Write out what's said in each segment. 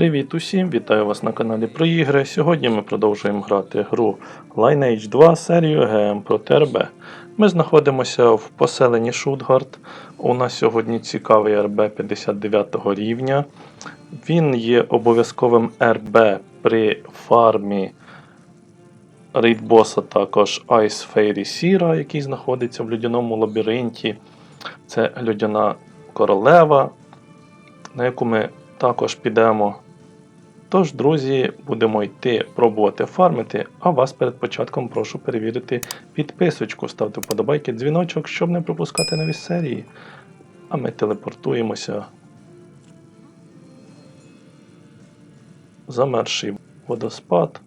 Привіт усім! Вітаю вас на каналі про ігри. Сьогодні ми продовжуємо грати гру Lineage 2 серію ГМ проти РБ. Ми знаходимося в поселенні Шутгард. У нас сьогодні цікавий РБ 59 рівня. Він є обов'язковим РБ при фармі рейдбоса також Ice Fairy Sira, який знаходиться в людяному лабіринті. Це людяна королева, на яку ми також підемо. Тож, друзі, будемо йти пробувати фармити, а вас перед початком прошу перевірити підписочку, ставте вподобайки, дзвіночок, щоб не пропускати нові серії. А ми телепортуємося. Замерший водоспад.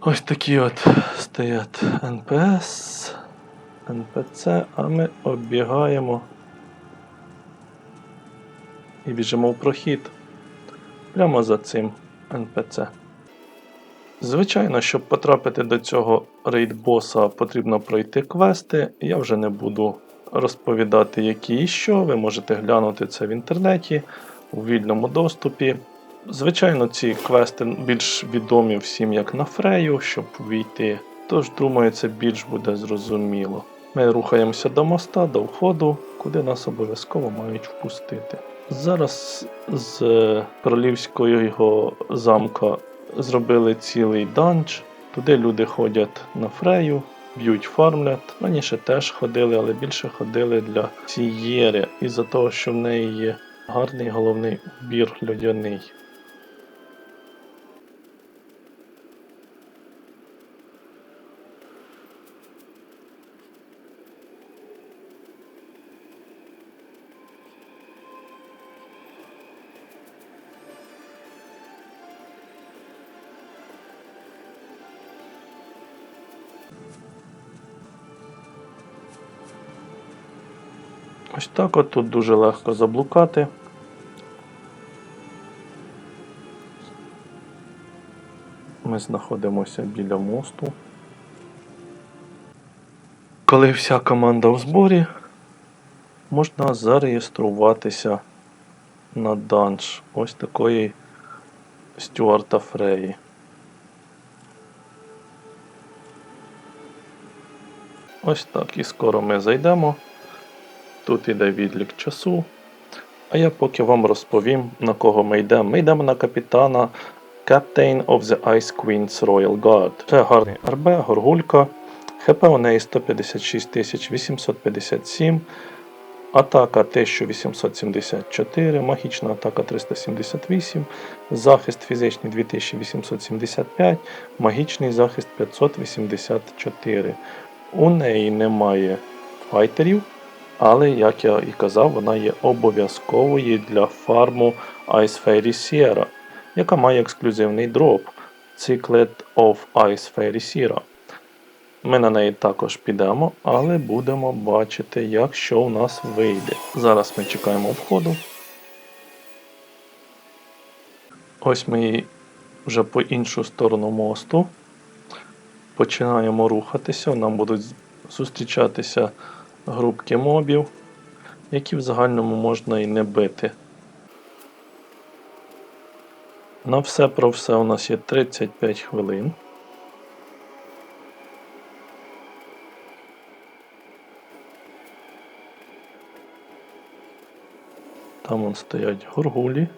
Ось такі от стоять НПС, НПЦ, а ми оббігаємо і біжимо в прохід прямо за цим НПЦ. Звичайно, щоб потрапити до цього рейд-боса, потрібно пройти квести. Я вже не буду розповідати, які і що. Ви можете глянути це в інтернеті у вільному доступі. Звичайно, ці квести більш відомі всім як на Фрею, щоб війти. Тож, думаю, це більш буде зрозуміло. Ми рухаємося до моста, до входу, куди нас обов'язково мають впустити. Зараз з королівського його замка зробили цілий данж. Туди люди ходять на фрею, б'ють, фармлять. Раніше теж ходили, але більше ходили для Сієри, із-за того, що в неї є гарний головний убір льодяний. Ось так от тут дуже легко заблукати. Ми знаходимося біля мосту. Коли вся команда у зборі, можна зареєструватися на данж ось такої Стюарта Фреї. Ось так і скоро ми зайдемо. Тут іде відлік часу. А я поки вам розповім, на кого ми йдемо. Ми йдемо на капітана Captain of the Ice Queen's Royal Guard. Це гарний РБ, горгулька. ХП у неї 156 857. Атака 1874, магічна атака 378, захист фізичний 2875, магічний захист 584. У неї немає файтерів. Але, як я і казав, вона є обов'язковою для фарму Ice Fairy Sierra, яка має ексклюзивний дроп Cyclet of Ice Fairy Sierra. Ми на неї також підемо, але будемо бачити, як що у нас вийде. Зараз ми чекаємо входу. Ось ми вже по іншу сторону мосту. Починаємо рухатися, нам будуть зустрічатися групки мобів, які в загальному можна і не бити. На все про все у нас є 35 хвилин. Там вон стоять горгулі.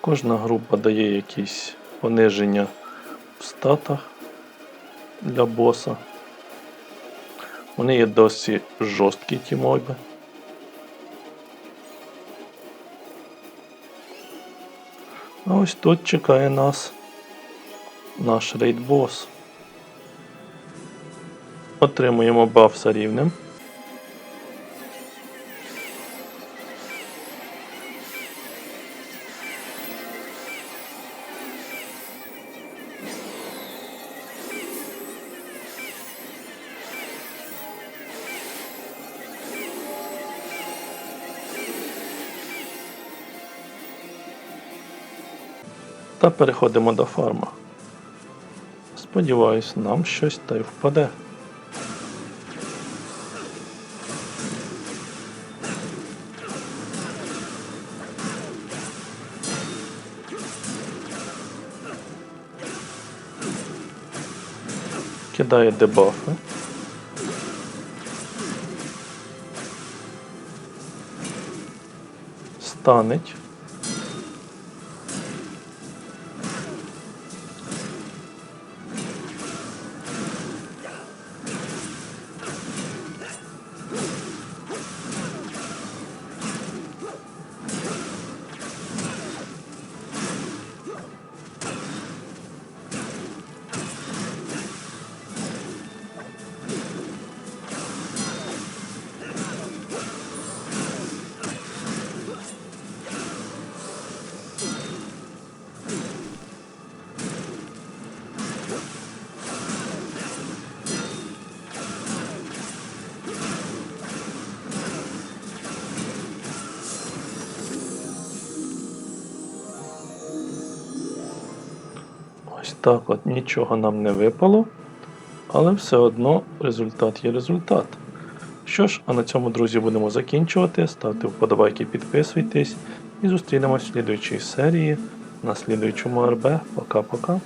Кожна група дає якісь пониження в статах для боса. Вони є досить жорсткі ті моби. А ось тут чекає нас наш рейд-бос. Отримуємо баф за рівнем. та переходимо до фарма. Сподіваюсь, нам щось та й впаде. Кидає дебафи. Станеть. Ось так от нічого нам не випало, але все одно результат є результат. Що ж, а на цьому, друзі, будемо закінчувати. Ставте вподобайки, підписуйтесь і зустрінемось в слідуючій серії на слідуючому РБ. Пока-пока.